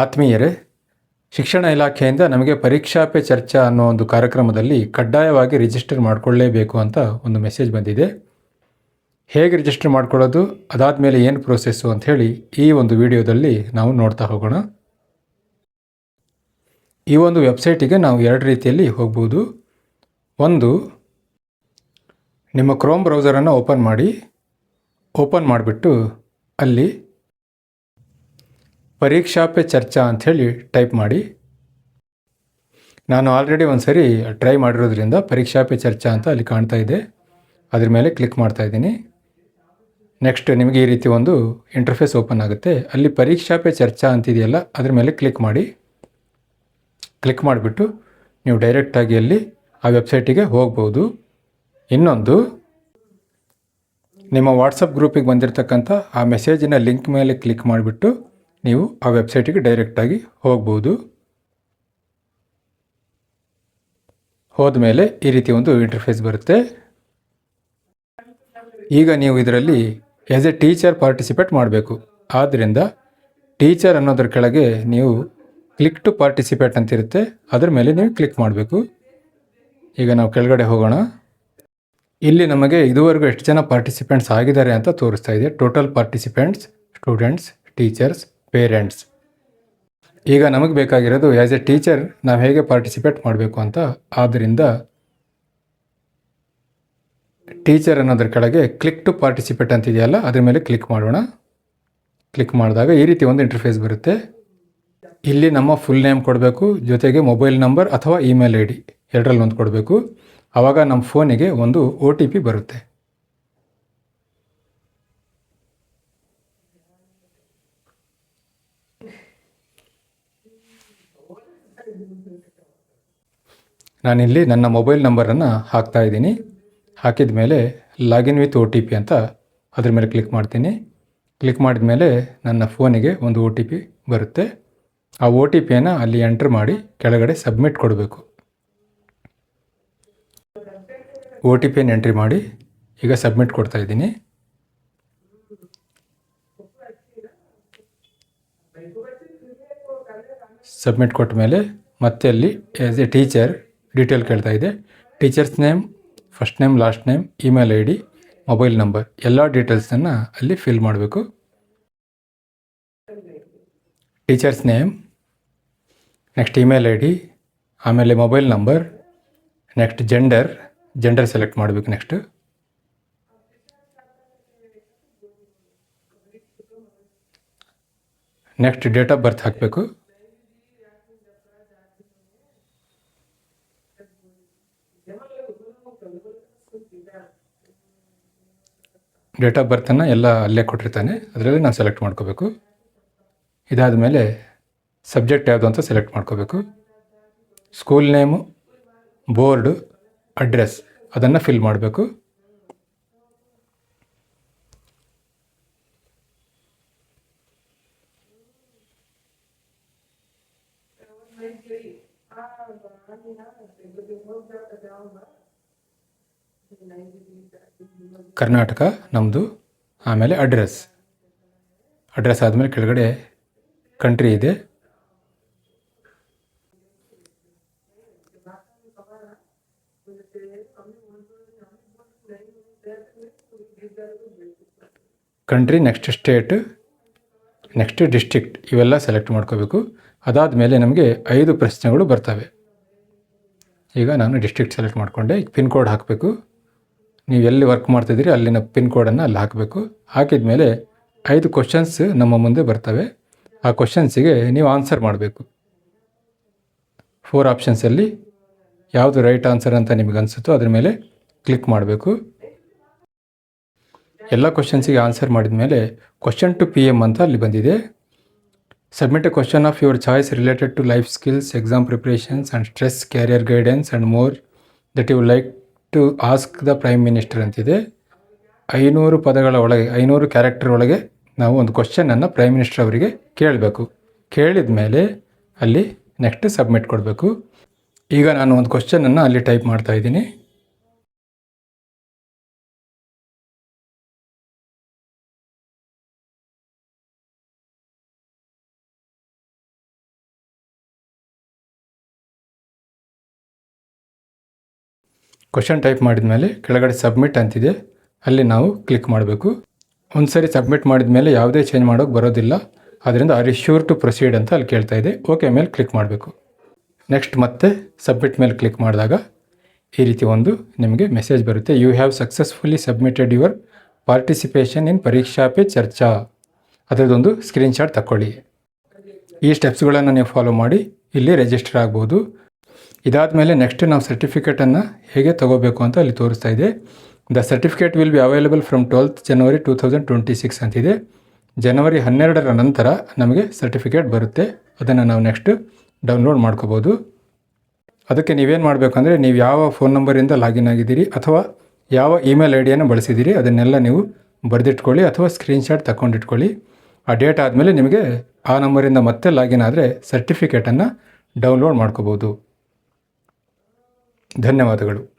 ಆತ್ಮೀಯರೇ, ಶಿಕ್ಷಣ ಇಲಾಖೆಯಿಂದ ನಮಗೆ ಪರೀಕ್ಷಾ ಪೇ ಚರ್ಚಾ ಅನ್ನೋ ಒಂದು ಕಾರ್ಯಕ್ರಮದಲ್ಲಿ ಕಡ್ಡಾಯವಾಗಿ ರಿಜಿಸ್ಟರ್ ಮಾಡಿಕೊಳ್ಳೇಬೇಕು ಅಂತ ಒಂದು ಮೆಸೇಜ್ ಬಂದಿದೆ. ಹೇಗೆ ರಿಜಿಸ್ಟರ್ ಮಾಡ್ಕೊಳ್ಳೋದು, ಅದಾದಮೇಲೆ ಏನು ಪ್ರೋಸೆಸ್ಸು ಅಂಥೇಳಿ ಈ ಒಂದು ವಿಡಿಯೋದಲ್ಲಿ ನಾವು ನೋಡ್ತಾ ಹೋಗೋಣ. ಈ ಒಂದು ವೆಬ್ಸೈಟಿಗೆ ನಾವು ಎರಡು ರೀತಿಯಲ್ಲಿ ಹೋಗ್ಬೋದು. ಒಂದು, ನಿಮ್ಮ ಕ್ರೋಮ್ ಬ್ರೌಸರನ್ನು ಓಪನ್ ಮಾಡಿ ಓಪನ್ ಮಾಡಿಬಿಟ್ಟು ಅಲ್ಲಿ ಪರೀಕ್ಷಾ ಪೇ ಚರ್ಚಾ ಅಂಥೇಳಿ ಟೈಪ್ ಮಾಡಿ. ನಾನು ಆಲ್ರೆಡಿ ಒಂದು ಸರಿ ಟ್ರೈ ಮಾಡಿರೋದ್ರಿಂದ ಪರೀಕ್ಷಾ ಪೇ ಚರ್ಚಾ ಅಂತ ಅಲ್ಲಿ ಕಾಣ್ತಾ ಇದೆ. ಅದ್ರ ಮೇಲೆ ಕ್ಲಿಕ್ ಮಾಡ್ತಾ ಇದ್ದೀನಿ. ನೆಕ್ಸ್ಟ್ ನಿಮಗೆ ಈ ರೀತಿ ಒಂದು ಇಂಟರ್ಫೇಸ್ ಓಪನ್ ಆಗುತ್ತೆ. ಅಲ್ಲಿ ಪರೀಕ್ಷಾ ಪೇ ಚರ್ಚಾ ಅಂತಿದೆಯಲ್ಲ, ಅದ್ರ ಮೇಲೆ ಕ್ಲಿಕ್ ಮಾಡಿ. ಕ್ಲಿಕ್ ಮಾಡಿಬಿಟ್ಟು ನೀವು ಡೈರೆಕ್ಟಾಗಿ ಅಲ್ಲಿ ಆ ವೆಬ್ಸೈಟಿಗೆ ಹೋಗ್ಬೋದು. ಇನ್ನೊಂದು, ನಿಮ್ಮ ವಾಟ್ಸಪ್ ಗ್ರೂಪಿಗೆ ಬಂದಿರತಕ್ಕಂಥ ಆ ಮೆಸೇಜಿನ ಲಿಂಕ್ ಮೇಲೆ ಕ್ಲಿಕ್ ಮಾಡಿಬಿಟ್ಟು ನೀವು ಆ ವೆಬ್ಸೈಟಿಗೆ ಡೈರೆಕ್ಟಾಗಿ ಹೋಗ್ಬೋದು. ಹೋದ ಮೇಲೆ ಈ ರೀತಿ ಒಂದು ಇಂಟರ್ಫೇಸ್ ಬರುತ್ತೆ. ಈಗ ನೀವು ಇದರಲ್ಲಿ ಆ್ಯಸ್ ಎ ಟೀಚರ್ ಪಾರ್ಟಿಸಿಪೇಟ್ ಮಾಡಬೇಕು. ಆದ್ದರಿಂದ ಟೀಚರ್ ಅನ್ನೋದ್ರ ಕೆಳಗೆ ನೀವು ಕ್ಲಿಕ್ ಟು ಪಾರ್ಟಿಸಿಪೇಟ್ ಅಂತಿರುತ್ತೆ. ಅದ್ರ ಮೇಲೆ ನೀವು ಕ್ಲಿಕ್ ಮಾಡಬೇಕು. ಈಗ ನಾವು ಕೆಳಗಡೆ ಹೋಗೋಣ. ಇಲ್ಲಿ ನಮಗೆ ಇದುವರೆಗೂ ಎಷ್ಟು ಜನ ಪಾರ್ಟಿಸಿಪೆಂಟ್ಸ್ ಆಗಿದ್ದಾರೆ ಅಂತ ತೋರಿಸ್ತಾ ಇದೆ. Total participants students teachers parents. ಈಗ ನಮಗೆ ಬೇಕಾಗಿರೋದು ಆ್ಯಸ್ ಎ ಟೀಚರ್ ನಾವು ಹೇಗೆ ಪಾರ್ಟಿಸಿಪೇಟ್ ಮಾಡಬೇಕು ಅಂತ ಆದ್ದರಿಂದ ಟೀಚರ್ ಅನ್ನೋದ್ರ ಕೆಳಗೆ ಕ್ಲಿಕ್ ಟು ಪಾರ್ಟಿಸಿಪೇಟ್ ಅಂತಿದೆಯಲ್ಲ, ಅದ್ರ ಮೇಲೆ ಕ್ಲಿಕ್ ಮಾಡೋಣ. ಕ್ಲಿಕ್ ಮಾಡಿದಾಗ ಈ ರೀತಿ ಒಂದು ಇಂಟರ್ಫೇಸ್ ಬರುತ್ತೆ. ಇಲ್ಲಿ ನಮ್ಮ ಫುಲ್ ನೇಮ್ ಕೊಡಬೇಕು, ಜೊತೆಗೆ ಮೊಬೈಲ್ ನಂಬರ್ ಅಥವಾ ಇಮೇಲ್ ಐ ಡಿ ಎರಡರಲ್ಲಿ ಒಂದು ಕೊಡಬೇಕು ಆವಾಗ ನಮ್ಮ ಫೋನಿಗೆ ಒಂದು ಒ ಟಿ ಪಿ ಬರುತ್ತೆ. ನಾನಿಲ್ಲಿ ನನ್ನ ಮೊಬೈಲ್ ನಂಬರನ್ನು ಹಾಕ್ತಾ ಇದ್ದೀನಿ. ಹಾಕಿದ ಮೇಲೆ login with O T P ಅಂತ ಅದ್ರ ಮೇಲೆ ಕ್ಲಿಕ್ ಮಾಡ್ತೀನಿ. ಕ್ಲಿಕ್ ಮಾಡಿದ ಮೇಲೆ ನನ್ನ ಫೋನಿಗೆ ಒಂದು ಒ ಟಿ ಪಿ ಬರುತ್ತೆ. ಆ ಒ ಟಿ ಪಿಯನ್ನು ಅಲ್ಲಿ ಎಂಟ್ರ್ ಮಾಡಿ ಕೆಳಗಡೆ ಸಬ್ಮಿಟ್ ಕೊಡಬೇಕು. ಒ ಟಿ ಪಿಯನ್ನು ಎಂಟ್ರಿ ಮಾಡಿ ಈಗ ಸಬ್ಮಿಟ್ ಕೊಡ್ತಾ ಇದ್ದೀನಿ. ಸಬ್ಮಿಟ್ ಕೊಟ್ಟ ಮೇಲೆ ಮತ್ತೆ ಅಲ್ಲಿ ಆ್ಯಸ್ ಎ ಟೀಚರ್ ಡೀಟೇಲ್ ಕೇಳ್ತಾ ಇದೆ. Teachers name first name last name email I D mobile number ಎಲ್ಲ ಡೀಟೇಲ್ಸನ್ನು ಅಲ್ಲಿ ಫಿಲ್ ಮಾಡಬೇಕು. Teachers name next email I D ಆಮೇಲೆ mobile number next gender gender select ಮಾಡಬೇಕು next next date of birth ಹಾಕಬೇಕು. Date of ಬರ್ತನ್ನು ಎಲ್ಲ ಅಲ್ಲೇ ಕೊಟ್ಟಿರ್ತಾನೆ. ಅದರಲ್ಲಿ ನಾನು ಸೆಲೆಕ್ಟ್ ಮಾಡ್ಕೋಬೇಕು. ಇದಾದ ಮೇಲೆ ಸಬ್ಜೆಕ್ಟ್ ಯಾವುದು ಅಂತ ಸೆಲೆಕ್ಟ್ ಮಾಡ್ಕೋಬೇಕು. ಸ್ಕೂಲ್ ನೇಮು ಬೋರ್ಡು ಅಡ್ರೆಸ್ ಅದನ್ನು ಫಿಲ್ ಮಾಡಬೇಕು. ಕರ್ನಾಟಕ ನಮ್ಮದು ಆಮೇಲೆ ಅಡ್ರೆಸ್ ಅಡ್ರೆಸ್ ಆದಮೇಲೆ ಕೆಳಗಡೆ ಕಂಟ್ರಿ ಇದೆ. Country next state next district ಇವೆಲ್ಲ ಸೆಲೆಕ್ಟ್ ಮಾಡ್ಕೋಬೇಕು. ಅದಾದ ಮೇಲೆ ನಮಗೆ ಐದು ಪ್ರಶ್ನೆಗಳು ಬರ್ತವೆ. ಈಗ ನಾನು ಡಿಸ್ಟ್ರಿಕ್ಟ್ ಸೆಲೆಕ್ಟ್ ಮಾಡಿಕೊಂಡೆ, ಈಗ ಪಿನ್ ಕೋಡ್ ಹಾಕಬೇಕು. ನೀವು ಎಲ್ಲಿ ವರ್ಕ್ ಮಾಡ್ತಿದ್ದೀರಿ, ಅಲ್ಲಿನ ಪಿನ್ ಕೋಡನ್ನು ಅಲ್ಲಿ ಹಾಕಬೇಕು. ಹಾಕಿದ ಮೇಲೆ ಐದು ಕ್ವಶನ್ಸ್ ನಮ್ಮ ಮುಂದೆ ಬರ್ತವೆ. ಆ ಕ್ವಶನ್ಸಿಗೆ ನೀವು ಆನ್ಸರ್ ಮಾಡಬೇಕು. ಫೋರ್ ಆಪ್ಷನ್ಸಲ್ಲಿ ಯಾವುದು ರೈಟ್ ಆನ್ಸರ್ ಅಂತ ನಿಮಗೆ ಅನಿಸುತ್ತೋ ಅದ್ರ ಮೇಲೆ ಕ್ಲಿಕ್ ಮಾಡಬೇಕು. ಎಲ್ಲ ಕ್ವಶನ್ಸಿಗೆ ಆನ್ಸರ್ ಮಾಡಿದ ಮೇಲೆ ಕ್ವಶನ್ ಟು ಪಿ ಎಂ ಅಂತ ಅಲ್ಲಿ ಬಂದಿದೆ. Submit a of of your choice related to life skills exam and and stress guidance, guidance and more that you like to ask the prime minister ಅಂತಿದೆ. ಐನೂರು ಪದಗಳ ಒಳಗೆ ಐನೂರು ಕ್ಯಾರೆಕ್ಟರ್ ಒಳಗೆ ನಾವು ಒಂದು ಕ್ವಶನನ್ನು ಪ್ರೈಮ್ ಮಿನಿಸ್ಟರ್ ಅವರಿಗೆ ಕೇಳಬೇಕು. ಕೇಳಿದ ಮೇಲೆ ಅಲ್ಲಿ ನೆಕ್ಸ್ಟ್ ಸಬ್ಮಿಟ್ ಕೊಡಬೇಕು. ಈಗ ನಾನು ಒಂದು ಕ್ವಶನನ್ನು ಅಲ್ಲಿ ಟೈಪ್ ಮಾಡ್ತಾ ಕ್ವಶನ್ ಟೈಪ್ ಮಾಡಿದ ಮೇಲೆ ಕೆಳಗಡೆ ಸಬ್ಮಿಟ್ ಅಂತಿದೆ. ಅಲ್ಲಿ ನಾವು ಕ್ಲಿಕ್ ಮಾಡಬೇಕು. ಒಂದು ಸರಿ ಸಬ್ಮಿಟ್ ಮಾಡಿದ ಮೇಲೆ ಯಾವುದೇ ಚೇಂಜ್ ಮಾಡೋಕ್ಕೆ ಬರೋದಿಲ್ಲ. ಆದ್ದರಿಂದ ಆರ್ ಶ್ಯೂರ್ ಟು ಪ್ರೊಸೀಡ್ ಅಂತ ಅಲ್ಲಿ ಕೇಳ್ತಾ ಇದೆ. ಓಕೆ ಮೇಲೆ ಕ್ಲಿಕ್ ಮಾಡಬೇಕು. ನೆಕ್ಸ್ಟ್ ಮತ್ತೆ ಸಬ್ಮಿಟ್ ಮೇಲೆ ಕ್ಲಿಕ್ ಮಾಡಿದಾಗ ಈ ರೀತಿ ಒಂದು ನಿಮಗೆ ಮೆಸೇಜ್ ಬರುತ್ತೆ. You have successfully submitted your participation in Pariksha Pe Charcha. ಅದರದೊಂದು screenshot ತಗೊಳ್ಳಿ ಈ ಸ್ಟೆಪ್ಸ್ಗಳನ್ನು ನೀವು ಫಾಲೋ ಮಾಡಿ. ಇಲ್ಲಿ ರಿಜಿಸ್ಟರ್ ಆಗ್ಬೋದು. ಇದಾದ ಮೇಲೆ ನೆಕ್ಸ್ಟ್ ನಾವು ಸರ್ಟಿಫಿಕೇಟನ್ನು ಹೇಗೆ ತಗೋಬೇಕು ಅಂತ ಅಲ್ಲಿ ತೋರಿಸ್ತಾ ಇದೆ. The certificate will be available from twelfth January two thousand twenty six ಅಂತಿದೆ. ಜನವರಿ ಹನ್ನೆರಡರ ನಂತರ ನಮಗೆ ಸರ್ಟಿಫಿಕೇಟ್ ಬರುತ್ತೆ. ಅದನ್ನು ನಾವು ನೆಕ್ಸ್ಟ್ ಡೌನ್ಲೋಡ್ ಮಾಡ್ಕೋಬೋದು. ಅದಕ್ಕೆ ನೀವೇನು ಮಾಡಬೇಕು ಅಂದರೆ ನೀವು ಯಾವ ಫೋನ್ ನಂಬರಿಂದ ಲಾಗಿನ್ ಆಗಿದ್ದೀರಿ ಅಥವಾ ಯಾವ ಇಮೇಲ್ ಐ ಡಿಯನ್ನು ಬಳಸಿದ್ದೀರಿ ಅದನ್ನೆಲ್ಲ ನೀವು ಬರೆದಿಟ್ಕೊಳ್ಳಿ ಅಥವಾ ಸ್ಕ್ರೀನ್ಶಾಟ್ ತಗೊಂಡಿಟ್ಕೊಳ್ಳಿ ಆ ಡೇಟ್ ಆದಮೇಲೆ ನಿಮಗೆ ಆ ನಂಬರಿಂದ ಮತ್ತೆ ಲಾಗಿನ್ ಆದರೆ ಸರ್ಟಿಫಿಕೇಟನ್ನು ಡೌನ್ಲೋಡ್ ಮಾಡ್ಕೋಬೋದು. ಧನ್ಯವಾದಗಳು.